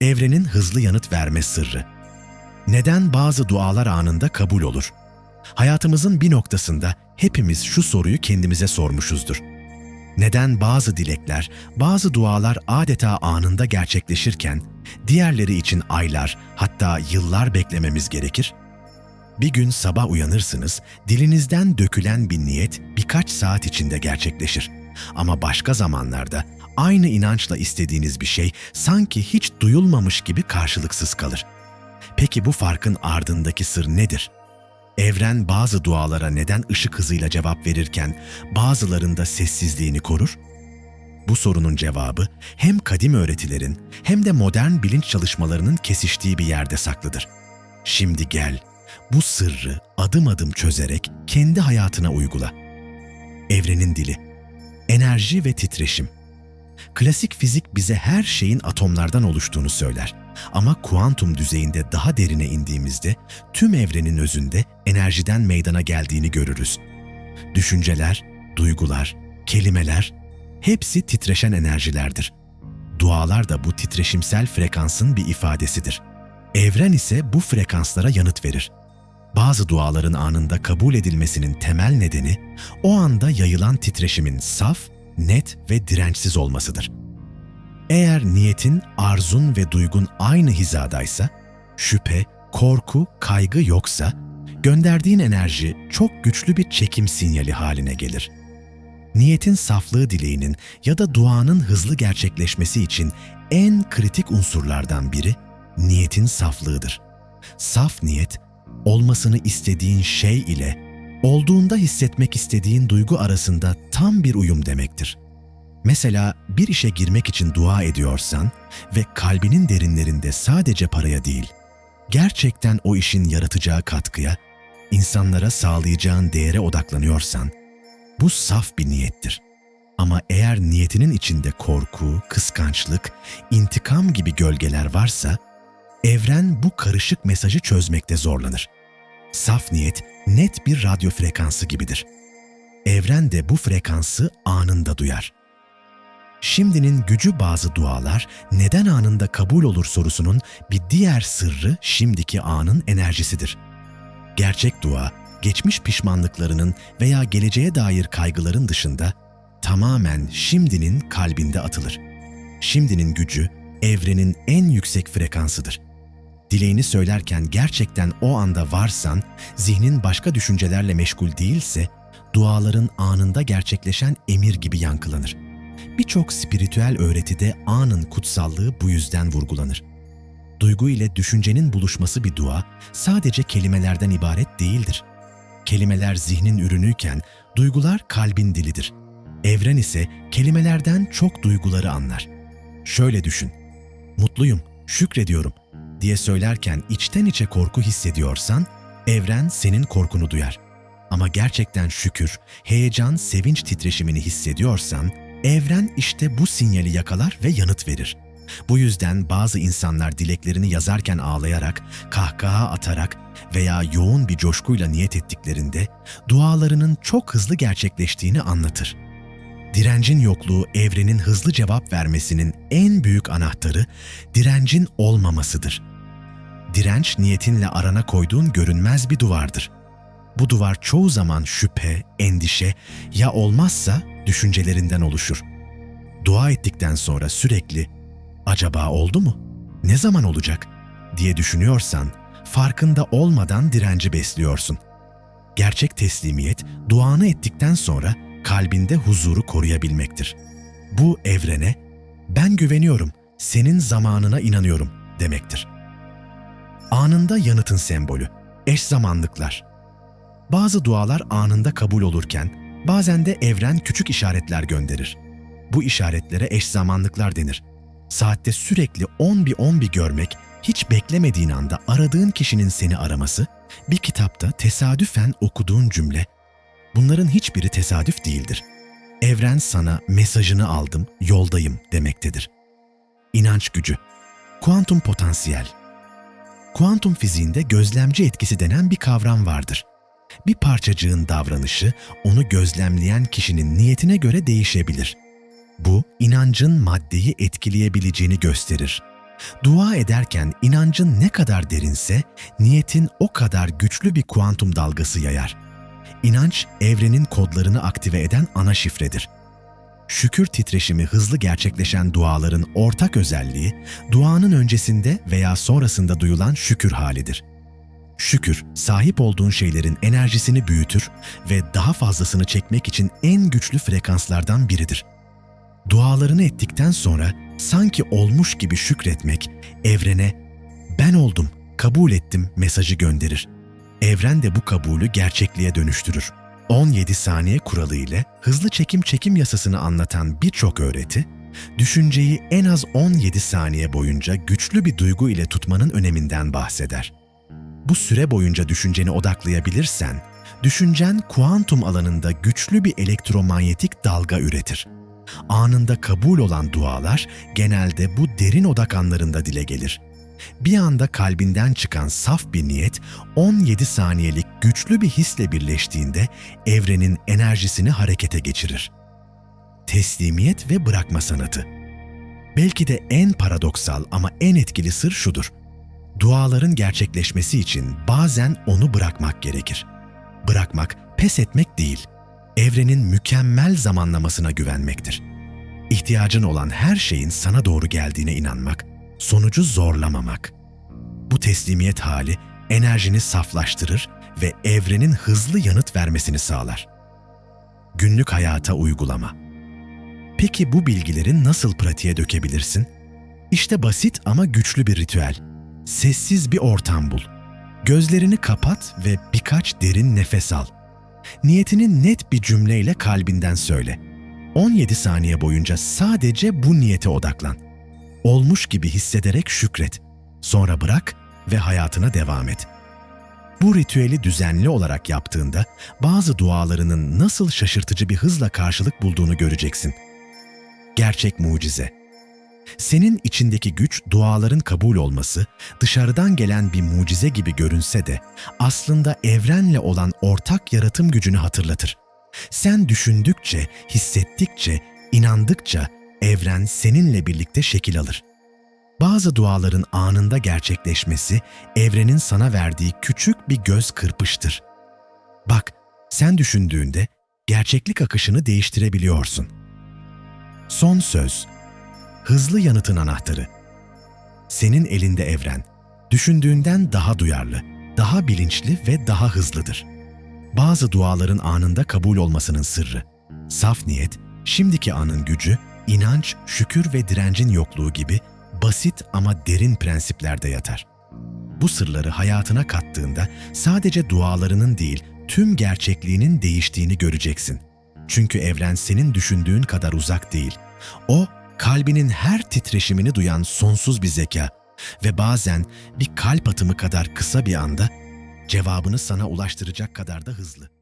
Evrenin hızlı yanıt verme sırrı. Neden bazı dualar anında kabul olur? Hayatımızın bir noktasında hepimiz şu soruyu kendimize sormuşuzdur. Neden bazı dilekler, bazı dualar adeta anında gerçekleşirken diğerleri için aylar hatta yıllar beklememiz gerekir? Bir gün sabah uyanırsınız, dilinizden dökülen bir niyet birkaç saat içinde gerçekleşir. Ama başka zamanlarda aynı inançla istediğiniz bir şey sanki hiç duyulmamış gibi karşılıksız kalır. Peki bu farkın ardındaki sır nedir? Evren bazı dualara neden ışık hızıyla cevap verirken bazılarında sessizliğini korur? Bu sorunun cevabı hem kadim öğretilerin hem de modern bilinç çalışmalarının kesiştiği bir yerde saklıdır. Şimdi gel, bu sırrı adım adım çözerek kendi hayatına uygula. Evrenin dili, enerji ve titreşim. Klasik fizik bize her şeyin atomlardan oluştuğunu söyler. Ama kuantum düzeyinde daha derine indiğimizde tüm evrenin özünde enerjiden meydana geldiğini görürüz. Düşünceler, duygular, kelimeler hepsi titreşen enerjilerdir. Dualar da bu titreşimsel frekansın bir ifadesidir. Evren ise bu frekanslara yanıt verir. Bazı duaların anında kabul edilmesinin temel nedeni o anda yayılan titreşimin saf, net ve dirençsiz olmasıdır. Eğer niyetin, arzun ve duygun aynı hizadaysa, şüphe, korku, kaygı yoksa, gönderdiğin enerji çok güçlü bir çekim sinyali haline gelir. Niyetin saflığı dileğinin ya da duanın hızlı gerçekleşmesi için en kritik unsurlardan biri niyetin saflığıdır. Saf niyet, olmasını istediğin şey ile olduğunda hissetmek istediğin duygu arasında tam bir uyum demektir. Mesela bir işe girmek için dua ediyorsan ve kalbinin derinlerinde sadece paraya değil, gerçekten o işin yaratacağı katkıya, insanlara sağlayacağın değere odaklanıyorsan, bu saf bir niyettir. Ama eğer niyetinin içinde korku, kıskançlık, intikam gibi gölgeler varsa, evren bu karışık mesajı çözmekte zorlanır. Saf niyet net bir radyo frekansı gibidir. Evren de bu frekansı anında duyar. Şimdinin gücü bazı dualar neden anında kabul olur sorusunun bir diğer sırrı şimdiki anın enerjisidir. Gerçek dua, geçmiş pişmanlıklarının veya geleceğe dair kaygıların dışında tamamen şimdinin kalbinde atılır. Şimdinin gücü evrenin en yüksek frekansıdır. Dileğini söylerken gerçekten o anda varsan, zihnin başka düşüncelerle meşgul değilse, duaların anında gerçekleşen emir gibi yankılanır. Birçok spiritüel öğretide anın kutsallığı bu yüzden vurgulanır. Duygu ile düşüncenin buluşması bir dua sadece kelimelerden ibaret değildir. Kelimeler zihnin ürünüyken duygular kalbin dilidir. Evren ise kelimelerden çok duyguları anlar. Şöyle düşün. Mutluyum, şükrediyorum diye söylerken içten içe korku hissediyorsan evren senin korkunu duyar. Ama gerçekten şükür, heyecan, sevinç titreşimini hissediyorsan evren işte bu sinyali yakalar ve yanıt verir. Bu yüzden bazı insanlar dileklerini yazarken ağlayarak, kahkaha atarak veya yoğun bir coşkuyla niyet ettiklerinde dualarının çok hızlı gerçekleştiğini anlatır. Direncin yokluğu evrenin hızlı cevap vermesinin en büyük anahtarı direncin olmamasıdır. Direnç niyetinle arana koyduğun görünmez bir duvardır. Bu duvar çoğu zaman şüphe, endişe ya olmazsa düşüncelerinden oluşur. Dua ettikten sonra sürekli acaba oldu mu? Ne zaman olacak? diye düşünüyorsan farkında olmadan direnci besliyorsun. Gerçek teslimiyet duanı ettikten sonra kalbinde huzuru koruyabilmektir. Bu evrene ben güveniyorum, senin zamanına inanıyorum demektir. Anında yanıtın sembolü, eş zamanlıklar. Bazı dualar anında kabul olurken bazen de evren küçük işaretler gönderir. Bu işaretlere eş zamanlıklar denir. Saatte sürekli 10 bir 10 bir görmek, hiç beklemediğin anda aradığın kişinin seni araması, bir kitapta tesadüfen okuduğun cümle, bunların hiçbiri tesadüf değildir. Evren sana mesajını aldım, yoldayım demektedir. İnanç gücü, kuantum potansiyel. Kuantum fiziğinde gözlemci etkisi denen bir kavram vardır. Bir parçacığın davranışı onu gözlemleyen kişinin niyetine göre değişebilir. Bu, inancın maddeyi etkileyebileceğini gösterir. Dua ederken inancın ne kadar derinse, niyetin o kadar güçlü bir kuantum dalgası yayar. İnanç, evrenin kodlarını aktive eden ana şifredir. Şükür titreşimi hızlı gerçekleşen duaların ortak özelliği, duanın öncesinde veya sonrasında duyulan şükür halidir. Şükür, sahip olduğun şeylerin enerjisini büyütür ve daha fazlasını çekmek için en güçlü frekanslardan biridir. Dualarını ettikten sonra sanki olmuş gibi şükretmek, evrene ben oldum, kabul ettim mesajı gönderir. Evren de bu kabulü gerçekliğe dönüştürür. 17 saniye kuralı ile hızlı çekim çekim yasasını anlatan birçok öğreti, düşünceyi en az 17 saniye boyunca güçlü bir duygu ile tutmanın öneminden bahseder. Bu süre boyunca düşünceni odaklayabilirsen, düşüncen kuantum alanında güçlü bir elektromanyetik dalga üretir. Anında kabul olan dualar genelde bu derin odak anlarında dile gelir. Bir anda kalbinden çıkan saf bir niyet 17 saniyelik güçlü bir hisle birleştiğinde evrenin enerjisini harekete geçirir. Teslimiyet ve bırakma sanatı. Belki de en paradoksal ama en etkili sır şudur. Duaların gerçekleşmesi için bazen onu bırakmak gerekir. Bırakmak pes etmek değil, evrenin mükemmel zamanlamasına güvenmektir. İhtiyacın olan her şeyin sana doğru geldiğine inanmak, sonucu zorlamamak. Bu teslimiyet hali enerjini saflaştırır ve evrenin hızlı yanıt vermesini sağlar. Günlük hayata uygulama. Peki bu bilgileri nasıl pratiğe dökebilirsin? İşte basit ama güçlü bir ritüel. Sessiz bir ortam bul. Gözlerini kapat ve birkaç derin nefes al. Niyetini net bir cümleyle kalbinden söyle. 17 saniye boyunca sadece bu niyete odaklan. Olmuş gibi hissederek şükret. Sonra bırak ve hayatına devam et. Bu ritüeli düzenli olarak yaptığında bazı dualarının nasıl şaşırtıcı bir hızla karşılık bulduğunu göreceksin. Gerçek mucize. Senin içindeki güç duaların kabul olması, dışarıdan gelen bir mucize gibi görünse de aslında evrenle olan ortak yaratım gücünü hatırlatır. Sen düşündükçe, hissettikçe, inandıkça evren seninle birlikte şekil alır. Bazı duaların anında gerçekleşmesi evrenin sana verdiği küçük bir göz kırpıştır. Bak, sen düşündüğünde gerçeklik akışını değiştirebiliyorsun. Son söz. Hızlı yanıtın anahtarı. Senin elinde evren. Düşündüğünden daha duyarlı, daha bilinçli ve daha hızlıdır. Bazı duaların anında kabul olmasının sırrı. Saf niyet, şimdiki anın gücü, inanç, şükür ve direncin yokluğu gibi basit ama derin prensiplerde yatar. Bu sırları hayatına kattığında sadece dualarının değil, tüm gerçekliğinin değiştiğini göreceksin. Çünkü evren senin düşündüğün kadar uzak değil. O, kalbinin her titreşimini duyan sonsuz bir zeka ve bazen bir kalp atımı kadar kısa bir anda cevabını sana ulaştıracak kadar da hızlı.